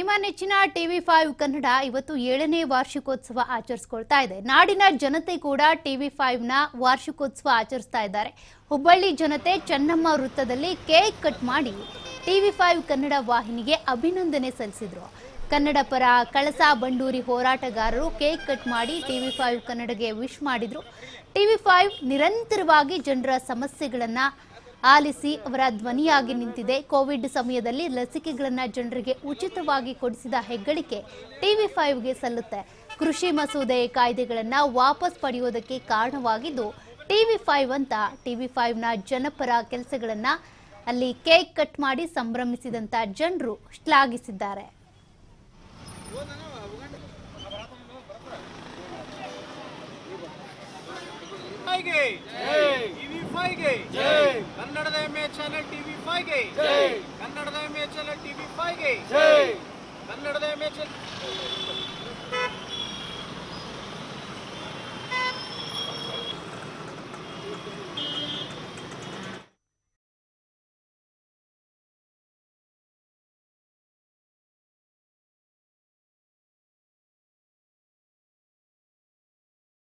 ನಿಮ್ಮ ನೆಚ್ಚಿನ TV five Kannada ಇವತ್ತು ಏಳನೇ ವಾರ್ಷಿಕೋತ್ಸವ ಆಚರಿಸ್ಕೊಳ್ತಾ ಇದೆ. ನಾಡಿನ ಜನತೆ ಕೂಡ ಟಿವಿ ಫೈವ್ನ ವಾರ್ಷಿಕೋತ್ಸವ ಆಚರಿಸ್ತಾ ಇದ್ದಾರೆ. ಹುಬ್ಬಳ್ಳಿ ಜನತೆ ಚೆನ್ನಮ್ಮ ವೃತ್ತದಲ್ಲಿ ಕೇಕ್ ಕಟ್ ಮಾಡಿ ಟಿವಿ ಫೈವ್ ಕನ್ನಡ ವಾಹಿನಿಗೆ ಅಭಿನಂದನೆ ಸಲ್ಲಿಸಿದ್ರು. ಕನ್ನಡ ಪರ ಕಳಸಾ ಬಂಡೂರಿ ಹೋರಾಟಗಾರರು ಕೇಕ್ ಕಟ್ ಮಾಡಿ ಟಿವಿ ಫೈವ್ ಕನ್ನಡಗೆ ವಿಶ್ ಮಾಡಿದ್ರು. ಟಿವಿ ಫೈವ್ ನಿರಂತರವಾಗಿ ಜನರ ಸಮಸ್ಯೆಗಳನ್ನ ಆಲಿಸಿ ಅವರ ಧ್ವನಿಯಾಗಿ ನಿಂತಿದೆ. ಕೋವಿಡ್ ಸಮಯದಲ್ಲಿ ಲಸಿಕೆಗಳನ್ನು ಜನರಿಗೆ ಉಚಿತವಾಗಿ ಕೊಡಿಸಿದ ಹೆಗ್ಗಳಿಕೆ ಟಿವಿ ಫೈವ್ಗೆ ಸಲ್ಲುತ್ತೆ. ಕೃಷಿ ಮಸೂದೆ ಕಾಯ್ದೆಗಳನ್ನು ವಾಪಸ್ ಪಡೆಯೋದಕ್ಕೆ ಕಾರಣವಾಗಿದ್ದು, ಟಿವಿ ಫೈವ್ ಅಂತ ಟಿವಿ ಫೈವ್ನ ಜನಪರ ಕೆಲಸಗಳನ್ನು ಅಲ್ಲಿ ಕೇಕ್ ಕಟ್ ಮಾಡಿ ಸಂಭ್ರಮಿಸಿದಂಥ ಜನರು ಶ್ಲಾಘಿಸಿದ್ದಾರೆ. ಫೈವ್ಗೆ ಟಿವಿ ಫೈಗೆ. ಕನ್ನಡದ ಎಮ್ಮೆ ಚಾನೆಲ್ ಟಿವಿ ಫೈಗೆ. ಕನ್ನಡದ ಎಮ್ಮೆ ಚಾನೆಲ್ ಟಿವಿ ಫೈಗೆ. ಕನ್ನಡದ ಎಮ್ಮೆ ಚಾನೆಲ್